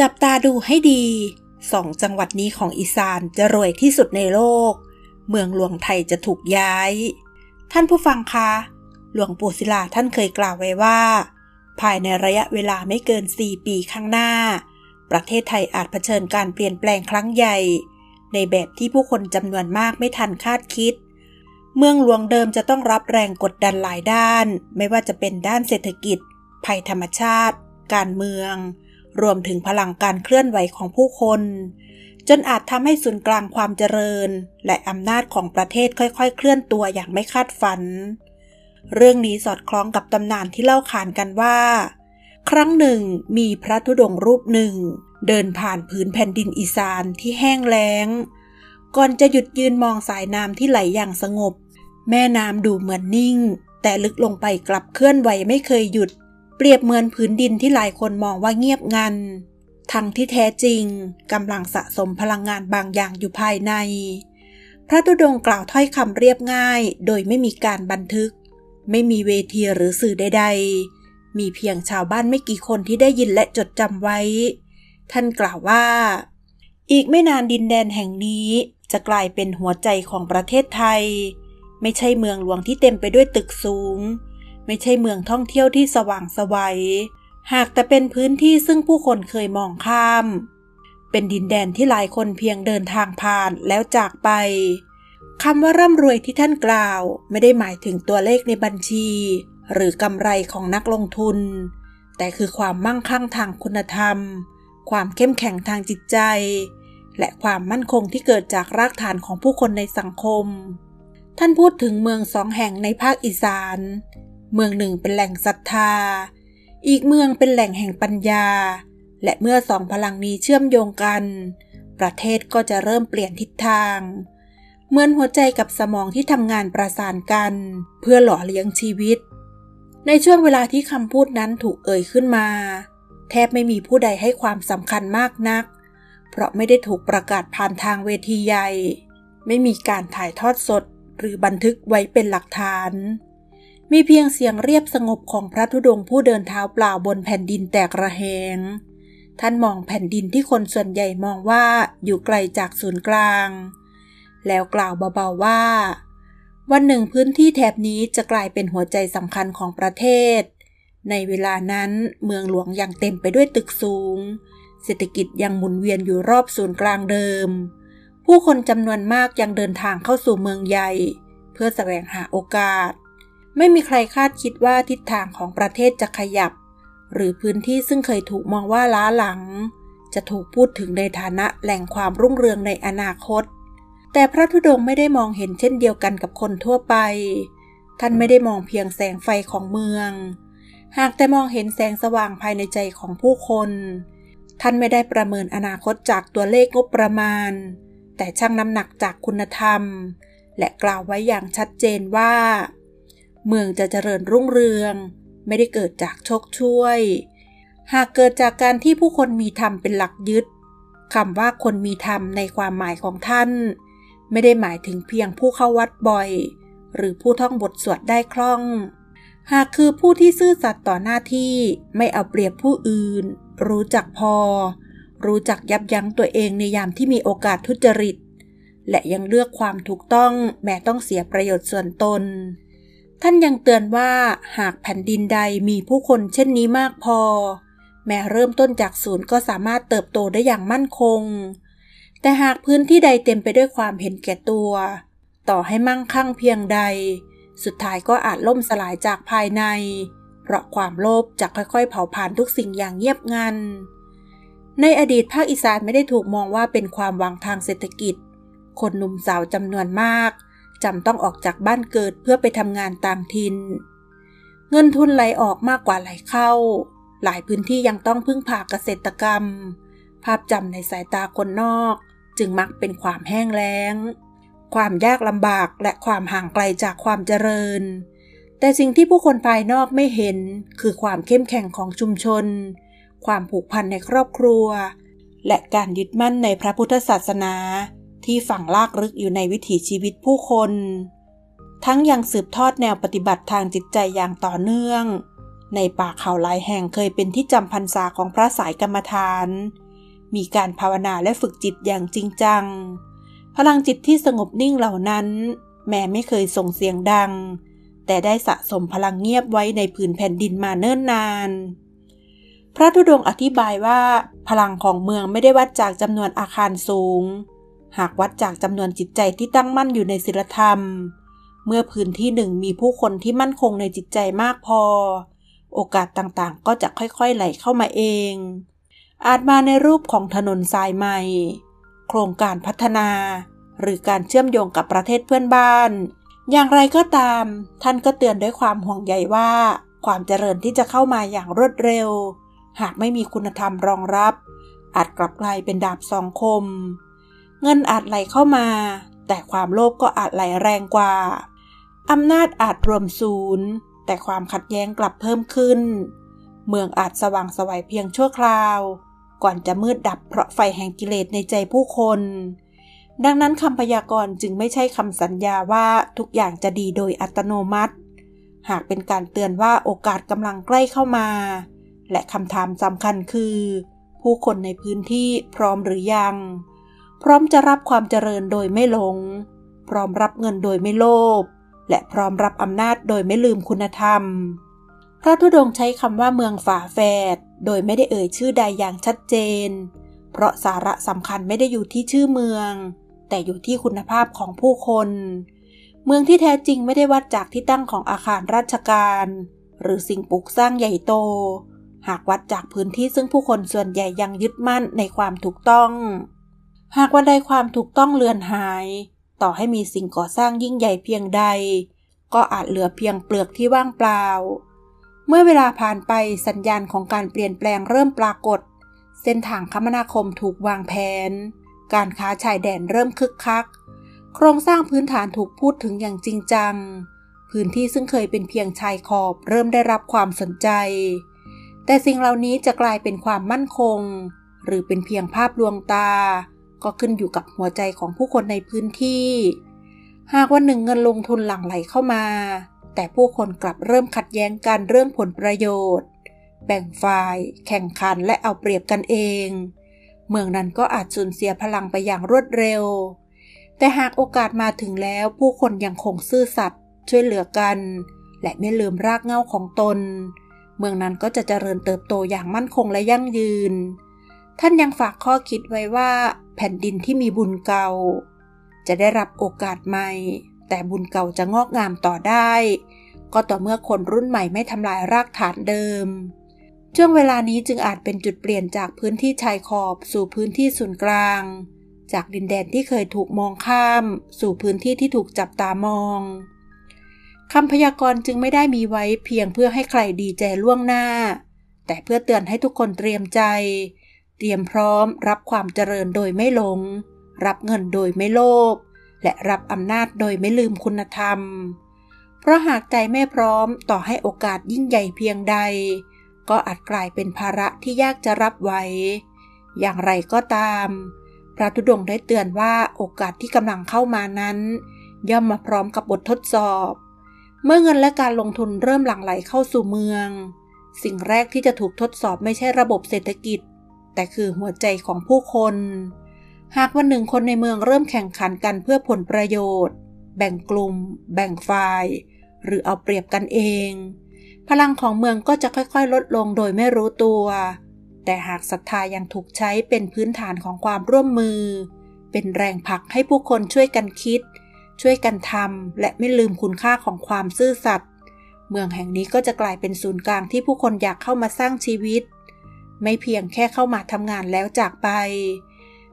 จับตาดูให้ดีสองจังหวัดนี้ของอีสานจะรวยที่สุดในโลก เมืองหลวงไทยจะถูกย้าย ท่านผู้ฟังคะ หลวงปู่ศิลาท่านเคยกล่าวไว้ว่า ภายในระยะเวลาไม่เกิน 4 ปีข้างหน้า ประเทศไทยอาจเผชิญการเปลี่ยนแปลงครั้งใหญ่ ในแบบที่ผู้คนจำนวนมากไม่ทันคาดคิด เมืองหลวงเดิมจะต้องรับแรงกดดันหลายด้าน ไม่ว่าจะเป็นด้านเศรษฐกิจ ภัยธรรมชาติ การเมือง รวมถึงพลังการเคลื่อนไหวของผู้คน จนอาจทำให้ศูนย์กลางความเจริญ และอำนาจของประเทศค่อยๆ เคลื่อนตัวอย่างไม่คาดฝัน เรื่องนี้สอดคล้องกับตำนานที่เล่าขานกันว่า ครั้งหนึ่งมีพระธุดงค์รูปหนึ่ง เดินผ่านผืนแผ่นดินอีสานที่แห้งแล้ง ก่อนจะหยุดยืนมองสายน้ำที่ไหลอย่างสงบ แม่น้ำดูเหมือนนิ่ง แต่ลึกลงไปกลับเคลื่อนไหวไม่เคยหยุด เปรียบเหมือนผืนดินที่หลายคนมองว่าเงียบงัน ทั้งที่แท้จริงกำลังสะสมพลังงานบางอย่างอยู่ภายใน พระตุดงกล่าวถ้อยคำเรียบง่าย โดยไม่มีการบันทึก ไม่มีเวทีหรือสื่อใด ๆ มีเพียงชาวบ้านไม่กี่คนที่ได้ยินและจดจำไว้ ท่านกล่าวว่า อีกไม่นานดินแดนแห่งนี้จะกลายเป็นหัวใจของประเทศไทย ไม่ใช่เมืองหลวงที่เต็มไปด้วยตึกสูง ไม่ใช่เมืองท่องเที่ยวที่สว่างสวัย หากแต่เป็นพื้นที่ซึ่งผู้คนเคยมองข้าม เป็นดินแดนที่หลายคนเพียงเดินทางผ่านแล้วจากไปคำว่าร่ำรวยที่ท่านกล่าว ไม่ได้หมายถึงตัวเลขในบัญชี หรือกำไรของนักลงทุน แต่คือความมั่งคั่งทางคุณธรรม ความเข้มแข็งทางจิตใจ และความมั่นคงที่เกิดจากรากฐานของผู้คนในสังคม ท่านพูดถึงเมืองสองแห่งในภาคอีสาน เมืองหนึ่งเป็นแหล่งศรัทธา อีกเมืองเป็นแหล่งแห่งปัญญา และเมื่อสองพลังนี้เชื่อมโยงกัน ประเทศก็จะเริ่มเปลี่ยนทิศทาง เหมือนหัวใจกับสมองที่ทำงานประสานกัน เพื่อหล่อเลี้ยงชีวิต ในช่วงเวลาที่คำพูดนั้นถูกเอ่ยขึ้นมา แทบไม่มีผู้ใดให้ความสำคัญมากนัก เพราะไม่ได้ถูกประกาศผ่านทางเวทีใหญ่ ไม่มีการถ่ายทอดสดหรือบันทึกไว้เป็นหลักฐาน มีเพียงเสียงเรียบสงบของพระธุดงค์ผู้เดินเท้าเปล่าบนแผ่นดินแตกระแหง ท่านมองแผ่นดินที่คนส่วนใหญ่มองว่าอยู่ไกลจากศูนย์กลาง แล้วกล่าวเบาๆว่า วันหนึ่งพื้นที่แถบนี้จะกลายเป็นหัวใจสำคัญของประเทศ ในเวลานั้นเมืองหลวงยังเต็มไปด้วยตึกสูง เศรษฐกิจยังหมุนเวียนอยู่รอบศูนย์กลางเดิม ผู้คนจำนวนมากยังเดินทางเข้าสู่เมืองใหญ่ เพื่อแสวงหาโอกาส ไม่มีใครคาดคิดว่าทิศทางของประเทศจะขยับ หรือพื้นที่ซึ่งเคยถูกมองว่าล้าหลัง จะถูกพูดถึงในฐานะแหล่งความรุ่งเรืองในอนาคต แต่พระธุดงค์ไม่ได้มองเห็นเช่นเดียวกันกับคนทั่วไป ท่านไม่ได้มองเพียงแสงไฟของเมือง หากแต่มองเห็นแสงสว่างภายในใจของผู้คน ท่านไม่ได้ประเมินอนาคตจากตัวเลขงบประมาณ แต่ชั่งน้ำหนักจากคุณธรรม และกล่าวไว้อย่างชัดเจนว่า เมืองจะเจริญรุ่งเรือง ไม่ได้เกิดจากโชคช่วย หากเกิดจากการที่ผู้คนมีธรรมเป็นหลักยึดคำว่าคนมีธรรมในความหมายของท่าน ไม่ได้หมายถึงเพียงผู้เข้าวัดบ่อย หรือผู้ท่องบทสวดได้คล่อง หากคือผู้ที่ซื่อสัตย์ต่อหน้าที่ไม่เอาเปรียบผู้อื่น รู้จักพอ รู้จักยับยั้งตัวเองในยามที่มีโอกาสทุจริต และยังเลือกความถูกต้องแม้ต้องเสียประโยชน์ส่วนตน ท่านยังเตือนว่าหากแผ่นดินใดมีผู้คนเช่นนี้มากพอ แม้เริ่มต้นจากศูนย์ก็สามารถเติบโตได้อย่างมั่นคง แต่หากพื้นที่ใดเต็มไปด้วยความเห็นแก่ตัว ต่อให้มั่งคั่งเพียงใด สุดท้ายก็อาจล่มสลายจากภายใน เพราะความโลภจะค่อยๆ เผาผลาญทุกสิ่งอย่างเงียบงัน ในอดีตภาคอีสานไม่ได้ถูกมองว่าเป็นความหวังทางเศรษฐกิจ คนหนุ่มสาวจำนวนมาก จำต้องออกจากบ้านเกิดเพื่อไปทำงานต่างถิ่น เงินทุนไหลออกมากกว่าไหลเข้า หลายพื้นที่ยังต้องพึ่งพาเกษตรกรรม ภาพจำในสายตาคนนอก จึงมักเป็นความแห้งแล้ง ความยากลำบากและความห่างไกลจากความเจริญ แต่สิ่งที่ผู้คนภายนอกไม่เห็นคือความเข้มแข็งของชุมชน ความผูกพันในครอบครัว และการยึดมั่นในพระพุทธศาสนา ที่ฝังลากลึกอยู่ในวิถีชีวิตผู้คน ทั้งยังสืบทอดแนวปฏิบัติทางจิตใจอย่างต่อเนื่อง ในป่าเขาหลายแห่งเคยเป็นที่จำพรรษาของพระสายกรรมฐาน มีการภาวนาและฝึกจิตอย่างจริงจัง พลังจิตที่สงบนิ่งเหล่านั้น แม้ไม่เคยส่งเสียงดัง แต่ได้สะสมพลังเงียบไว้ในผืนแผ่นดินมาเนิ่นนานพระธุดงอธิบายว่า พลังของเมืองไม่ได้วัดจากจำนวนอาคารสูง หากวัดจากจำนวนจิตใจที่ตั้งมั่นอยู่ในศีลธรรม เมื่อพื้นที่หนึ่งมีผู้คนที่มั่นคงในจิตใจมากพอ โอกาสต่างๆ ก็จะค่อยๆไหลเข้ามาเอง อาจมาในรูปของถนนสายใหม่ โครงการพัฒนา หรือการเชื่อมโยงกับประเทศเพื่อนบ้าน อย่างไรก็ตาม ท่านก็เตือนด้วยความห่วงใยว่า ความเจริญที่จะเข้ามาอย่างรวดเร็ว หากไม่มีคุณธรรมรองรับ อาจกลับกลายเป็นดาบสองคม เงินอาจไหลเข้ามา แต่ความโลภก็อาจไหลแรงกว่า อำนาจอาจรวมศูนย์ แต่ความขัดแย้งกลับเพิ่มขึ้น เมืองอาจสว่างสวัยเพียงชั่วคราว ก่อนจะมืดดับเพราะไฟแห่งกิเลสในใจผู้คน ดังนั้นคำพยากรณ์จึงไม่ใช่คำสัญญาว่าทุกอย่างจะดีโดยอัตโนมัติ หากเป็นการเตือนว่าโอกาสกำลังใกล้เข้ามา และคำถามสำคัญคือ ผู้คนในพื้นที่พร้อมหรือยัง พร้อมจะรับความเจริญโดยไม่หลง พร้อมรับเงินโดยไม่โลภ และพร้อมรับอำนาจโดยไม่ลืมคุณธรรม พระธุดงใช้คำว่าเมืองฝาแฝดโดยไม่ได้เอ่ยชื่อใดอย่างชัดเจน เพราะสาระสำคัญไม่ได้อยู่ที่ชื่อเมือง แต่อยู่ที่คุณภาพของผู้คน เมืองที่แท้จริงไม่ได้วัดจากที่ตั้งของอาคารราชการ หรือสิ่งปลูกสร้างใหญ่โต หากวัดจากพื้นที่ซึ่งผู้คนส่วนใหญ่ยังยึดมั่นในความถูกต้อง หากวันใดความถูกต้องเลือนหาย ต่อให้มีสิ่งก่อสร้างยิ่งใหญ่เพียงใด ก็อาจเหลือเพียงเปลือกที่ว่างเปล่า เมื่อเวลาผ่านไปสัญญาณของการเปลี่ยนแปลงเริ่มปรากฏ เส้นทางคมนาคมถูกวางแผน การค้าชายแดนเริ่มคึกคัก โครงสร้างพื้นฐานถูกพูดถึงอย่างจริงจัง พื้นที่ซึ่งเคยเป็นเพียงชายขอบเริ่มได้รับความสนใจ แต่สิ่งเหล่านี้จะกลายเป็นความมั่นคง หรือเป็นเพียงภาพลวงตา ก็ขึ้นอยู่กับหัวใจของผู้คนในพื้นที่ หากวันหนึ่งเงินลงทุนหลั่งไหลเข้ามา แต่ผู้คนกลับเริ่มขัดแย้งกันเรื่องผลประโยชน์ แบ่งฝ่าย แข่งขันและเอาเปรียบกันเอง เมืองนั้นก็อาจสูญเสียพลังไปอย่างรวดเร็ว แต่หากโอกาสมาถึงแล้วผู้คนยังคงซื่อสัตย์ช่วยเหลือกัน และไม่ลืมรากเหง้าของตน เมืองนั้นก็จะเจริญเติบโตอย่างมั่นคงและยั่งยืน ท่านยังฝากข้อคิดไว้ว่า แผ่นดินที่มีบุญเก่า จะได้รับโอกาสใหม่ แต่บุญเก่าจะงอกงามต่อได้ ก็ต่อเมื่อคนรุ่นใหม่ไม่ทำลายรากฐานเดิม ช่วงเวลานี้จึงอาจเป็นจุดเปลี่ยนจากพื้นที่ชายขอบสู่พื้นที่ศูนย์กลาง จากดินแดนที่เคยถูกมองข้าม สู่พื้นที่ที่ถูกจับตามองคำพยากรณ์จึงไม่ได้มีไว้เพียงเพื่อให้ใครดีใจล่วงหน้า แต่เพื่อเตือนให้ทุกคนเตรียมใจ เตรียมพร้อมรับความเจริญโดยไม่หลง รับเงินโดยไม่โลภและรับอำนาจโดยไม่ลืมคุณธรรม เพราะหากใจไม่พร้อมต่อให้โอกาสยิ่งใหญ่เพียงใด ก็อาจกลายเป็นภาระที่ยากจะรับไว้ อย่างไรก็ตาม พระธุดงได้เตือนว่าโอกาสที่กำลังเข้ามานั้น ย่อมมาพร้อมกับบททดสอบ เมื่อเงินและการลงทุนเริ่มหลั่งไหลเข้าสู่เมือง สิ่งแรกที่จะถูกทดสอบไม่ใช่ระบบเศรษฐกิจ แต่คือหัวใจของผู้คน หากวันหนึ่งคนในเมืองเริ่มแข่งขันกันเพื่อผลประโยชน์ แบ่งกลุ่ม แบ่งฝ่าย หรือเอาเปรียบกันเอง พลังของเมืองก็จะค่อยๆ ลดลงโดยไม่รู้ตัว แต่หากศรัทธายังถูกใช้เป็นพื้นฐานของความร่วมมือ เป็นแรงผลักให้ผู้คนช่วยกันคิด ช่วยกันทำและไม่ลืมคุณค่าของความซื่อสัตย์เมืองแห่งนี้ก็จะกลายเป็นศูนย์กลางที่ผู้คนอยากเข้ามาสร้างชีวิต ไม่เพียงแค่เข้ามาทำงานแล้วจากไป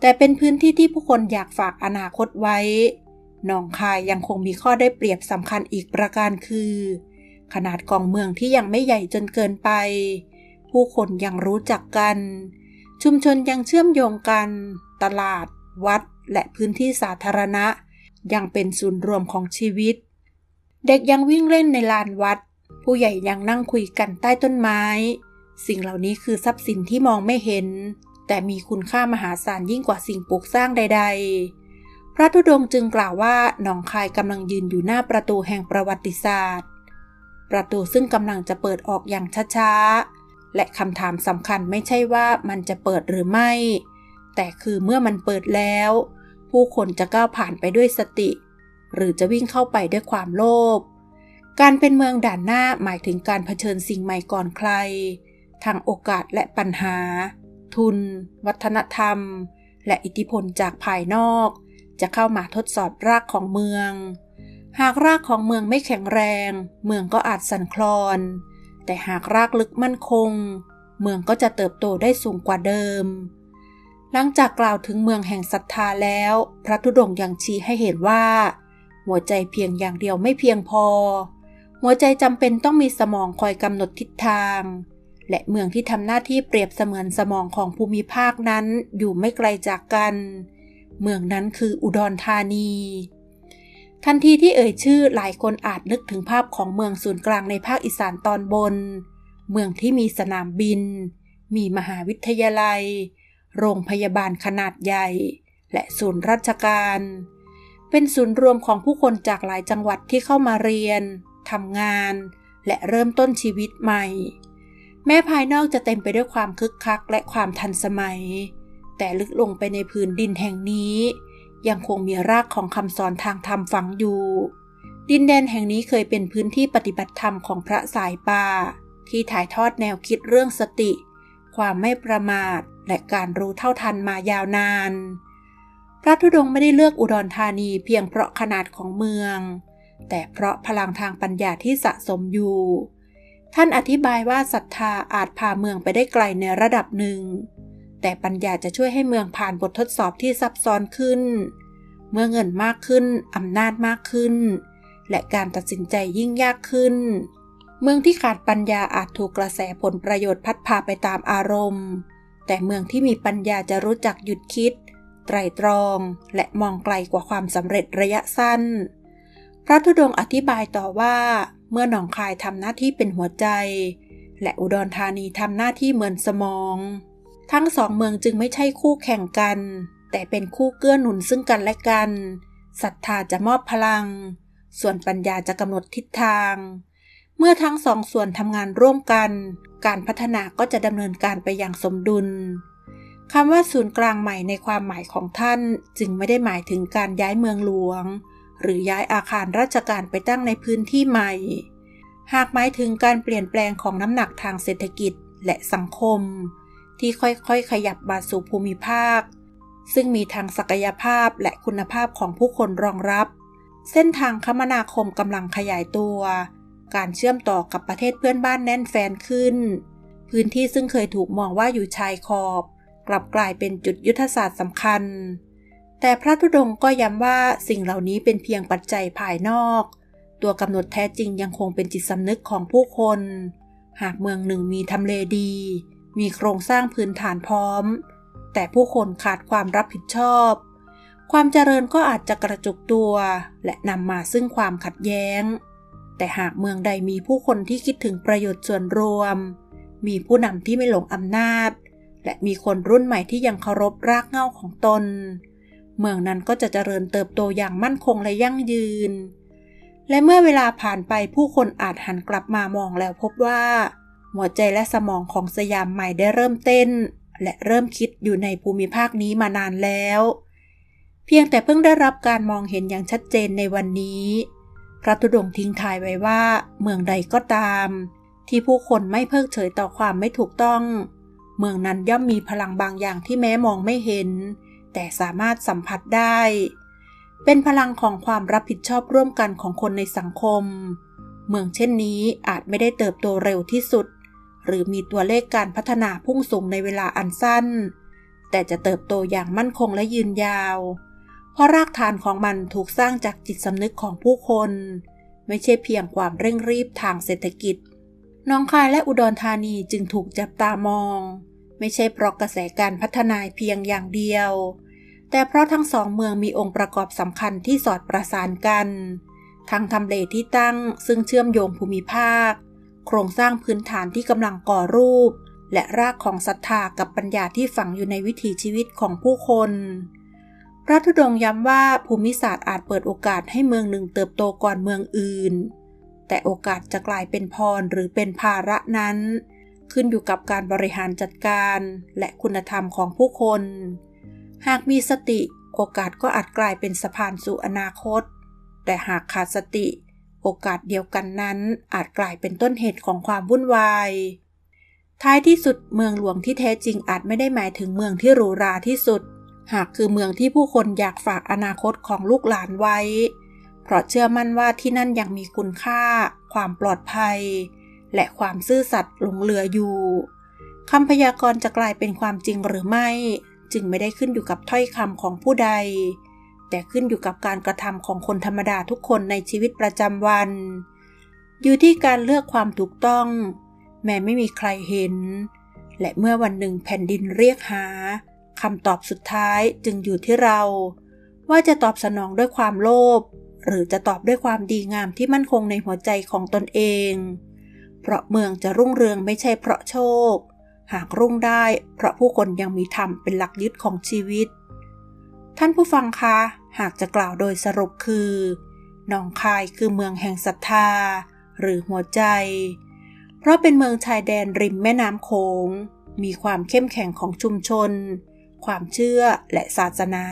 แต่เป็นพื้นที่ที่ผู้คนอยากฝากอนาคตไว้ หนองคายยังคงมีข้อได้เปรียบสำคัญอีกประการคือ ขนาดกองเมืองที่ยังไม่ใหญ่จนเกินไป ผู้คนยังรู้จักกัน ชุมชนยังเชื่อมโยงกัน ตลาด วัด และพื้นที่สาธารณะ ยังเป็นศูนย์รวมของชีวิต เด็กยังวิ่งเล่นในลานวัด ผู้ใหญ่ยังนั่งคุยกันใต้ต้นไม้ สิ่งเหล่านี้คือทรัพย์สินที่มองไม่เห็น แต่มีคุณค่ามหาศาลยิ่งกว่าสิ่งปลูกสร้างใด ๆ พระธุดงจึงกล่าวว่าหนองคายกำลังยืนอยู่หน้าประตูแห่งประวัติศาสตร์ ประตูซึ่งกำลังจะเปิดออกอย่างช้าๆ และคำถามสำคัญไม่ใช่ว่ามันจะเปิดหรือไม่ แต่คือเมื่อมันเปิดแล้ว ผู้คนจะก้าวผ่านไปด้วยสติ หรือจะวิ่งเข้าไปด้วยความโลภการเป็นเมืองด่านหน้าหมายถึงการเผชิญสิ่งใหม่ก่อนใคร ทางโอกาสและปัญหา ทุน วัฒนธรรม และอิทธิพลจากภายนอก จะเข้ามาทดสอบรากของเมือง หากรากของเมืองไม่แข็งแรง เมืองก็อาจสั่นคลอน แต่หากรากลึกมั่นคง เมืองก็จะเติบโตได้สูงกว่าเดิม หลังจากกล่าวถึงเมืองแห่งศรัทธาแล้ว พระธุดงค์ยังชี้ให้เห็นว่า หัวใจเพียงอย่างเดียวไม่เพียงพอ หัวใจจำเป็นต้องมีสมองคอยกำหนดทิศทาง และเมืองที่ทำหน้าที่เปรียบเสมือนสมองของภูมิภาคนั้นอยู่ไม่ไกลจากกัน เมืองนั้นคืออุดรธานี ทันทีที่เอ่ยชื่อหลายคนอาจนึกถึงภาพของเมืองศูนย์กลางในภาคอีสานตอนบน เมืองที่มีสนามบิน มีมหาวิทยาลัย โรงพยาบาลขนาดใหญ่ และศูนย์ราชการ เป็นศูนย์รวมของผู้คนจากหลายจังหวัดที่เข้ามาเรียนทำงาน และเริ่มต้นชีวิตใหม่ แม้ภายนอกจะเต็มไปด้วยความคึกคักและความทันสมัย แต่ลึกลงไปในพื้นดินแห่งนี้ ยังคงมีรากของคำสอนทางธรรมฝังอยู่ ดินแดนแห่งนี้เคยเป็นพื้นที่ปฏิบัติธรรมของพระสายป่า ที่ถ่ายทอดแนวคิดเรื่องสติ ความไม่ประมาท และการรู้เท่าทันมายาวนาน พระธุดงค์ไม่ได้เลือกอุดรธานีเพียงเพราะขนาดของเมือง แต่เพราะพลังทางปัญญาที่สะสมอยู่ ท่านอธิบายว่าศรัทธาอาจพาเมืองไปได้ไกลในระดับหนึ่ง แต่ปัญญาจะช่วยให้เมืองผ่านบททดสอบที่ซับซ้อนขึ้น เมื่อเงินมากขึ้นอำนาจมากขึ้น และการตัดสินใจยิ่งยากขึ้น เมืองที่ขาดปัญญาอาจถูกกระแสผลประโยชน์พัดพาไปตามอารมณ์ แต่เมืองที่มีปัญญาจะรู้จักหยุดคิด ไตรตรอง และมองไกลกว่าความสำเร็จระยะสั้น พระธุดงอธิบายต่อว่า เมื่อหนองคายทำหน้าที่เป็นหัวใจ และอุดรธานีทำหน้าที่เหมือนสมอง ทั้งสองเมืองจึงไม่ใช่คู่แข่งกัน แต่เป็นคู่เกื้อหนุนซึ่งกันและกันศรัทธาจะมอบพลัง ส่วนปัญญาจะกำหนดทิศทาง เมื่อทั้งสองส่วนทำงานร่วมกัน การพัฒนาก็จะดำเนินการไปอย่างสมดุลคำว่าศูนย์กลางใหม่ในความหมายของท่านจึงไม่ได้หมายถึงการย้ายเมืองหลวง หรือย้ายอาคารราชการไปตั้งในพื้นที่ใหม่ หากหมายถึงการเปลี่ยนแปลงของน้ำหนักทางเศรษฐกิจและสังคม ที่ค่อยๆ ขยับมาสู่ภูมิภาค ซึ่งมีทางศักยภาพและคุณภาพของผู้คนรองรับ เส้นทางคมนาคมกำลังขยายตัว การเชื่อมต่อกับประเทศเพื่อนบ้านแน่นแฟนขึ้น พื้นที่ซึ่งเคยถูกมองว่าอยู่ชายขอบ กลับกลายเป็นจุดยุทธศาสตร์สำคัญ แต่พระธุดงค์ก็ย้ำว่าสิ่งเหล่านี้เป็นเพียงปัจจัยภายนอก ตัวกำหนดแท้จริงยังคงเป็นจิตสำนึกของผู้คน หากเมืองหนึ่งมีทำเลดี มีโครงสร้างพื้นฐานพร้อม แต่ผู้คนขาดความรับผิดชอบ ความเจริญก็อาจจะกระจุกตัว และนำมาซึ่งความขัดแย้ง แต่หากเมืองใดมีผู้คนที่คิดถึงประโยชน์ส่วนรวม มีผู้นำที่ไม่หลงอำนาจ และมีคนรุ่นใหม่ที่ยังเคารพรากเหง้าของตน เมืองนั้นก็จะเจริญเติบโตอย่างมั่นคงและยั่งยืน และเมื่อเวลาผ่านไปผู้คนอาจหันกลับมามองแล้วพบว่า หัวใจและสมองของสยามใหม่ได้เริ่มเต้น และเริ่มคิดอยู่ในภูมิภาคนี้มานานแล้ว เพียงแต่เพิ่งได้รับการมองเห็นอย่างชัดเจนในวันนี้ พระธุดงทิ้งทายไว้ว่า เมืองใดก็ตาม ที่ผู้คนไม่เพิกเฉยต่อความไม่ถูกต้อง เมืองนั้นย่อมมีพลังบางอย่างที่แม้มองไม่เห็น แต่สามารถสัมผัสได้ เป็นพลังของความรับผิดชอบร่วมกันของคนในสังคม เมืองเช่นนี้อาจไม่ได้เติบโตเร็วที่สุด หรือมีตัวเลขการพัฒนาพุ่งสูงในเวลาอันสั้น แต่จะเติบโตอย่างมั่นคงและยืนยาว เพราะรากฐานของมันถูกสร้างจากจิตสำนึกของผู้คน ไม่ใช่เพียงความเร่งรีบทางเศรษฐกิจน้องคายและอุดรธานีจึงถูกจับตามอง ไม่ใช่เพราะกระแสการพัฒนาเพียงอย่างเดียว แต่เพราะทั้งสองเมืองมีองค์ประกอบสำคัญที่สอดประสานกัน ทั้งทำเลที่ตั้งซึ่งเชื่อมโยงภูมิภาค โครงสร้างพื้นฐานที่กำลังก่อรูป และรากของศรัทธากับปัญญาที่ฝังอยู่ในวิถีชีวิตของผู้คน พระธุดงย้ำว่าภูมิศาสตร์อาจเปิดโอกาสให้เมืองหนึ่งเติบโตก่อนเมืองอื่น แต่โอกาสจะกลายเป็นพรหรือเป็นภาระนั้น ขึ้นอยู่กับการบริหารจัดการและคุณธรรมของผู้คน หากมีสติโอกาสก็อาจกลายเป็นสะพานสู่อนาคต แต่หากขาดสติ โอกาสเดียวกันนั้น อาจกลายเป็นต้นเหตุของความวุ่นวาย ท้ายที่สุดเมืองหลวงที่แท้จริงอาจไม่ได้หมายถึงเมืองที่หรูหราที่สุด หากคือเมืองที่ผู้คนอยากฝากอนาคตของลูกหลานไว้ เพราะเชื่อมั่นว่าที่นั่นยังมีคุณค่า ความปลอดภัย และความซื่อสัตย์หลงเหลืออยู่คำพยากรณ์จะกลายเป็นความจริงหรือไม่ จึงไม่ได้ขึ้นอยู่กับถ้อยคำของผู้ใด แต่ขึ้นอยู่กับการกระทำของคนธรรมดาทุกคนในชีวิตประจำวัน อยู่ที่การเลือกความถูกต้อง แม้ไม่มีใครเห็น และเมื่อวันหนึ่งแผ่นดินเรียกหาคำตอบสุดท้ายจึงอยู่ที่เรา ว่าจะตอบสนองด้วยความโลภหรือจะตอบด้วยความดีงามที่มั่นคงในหัวใจของตนเอง เพราะเมืองจะรุ่งเรืองไม่ใช่เพราะโชค หากรุ่งได้ เพราะผู้คนยังมีธรรมเป็นหลักยึดของชีวิต ท่านผู้ฟังคะ หากจะกล่าวโดยสรุปคือหนองคายคือเมืองแห่งศรัทธา หรือหัวใจ เพราะเป็นเมืองชายแดนริมแม่น้ำโขง มีความเข้มแข็งของชุมชน ความเชื่อและศาสนา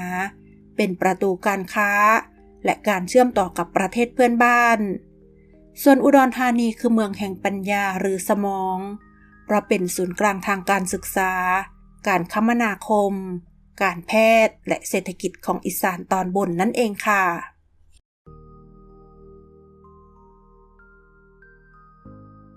เป็นประตูการค้า และการเชื่อมต่อกับประเทศเพื่อนบ้าน ส่วนอุดรธานีคือเมืองแห่งปัญญาหรือสมอง ราะเป็นศูนย์กลางทางการศึกษา การคมนาคม การแพทย์และเศรษฐกิจของอีสานตอนบนนั่นเองค่ะ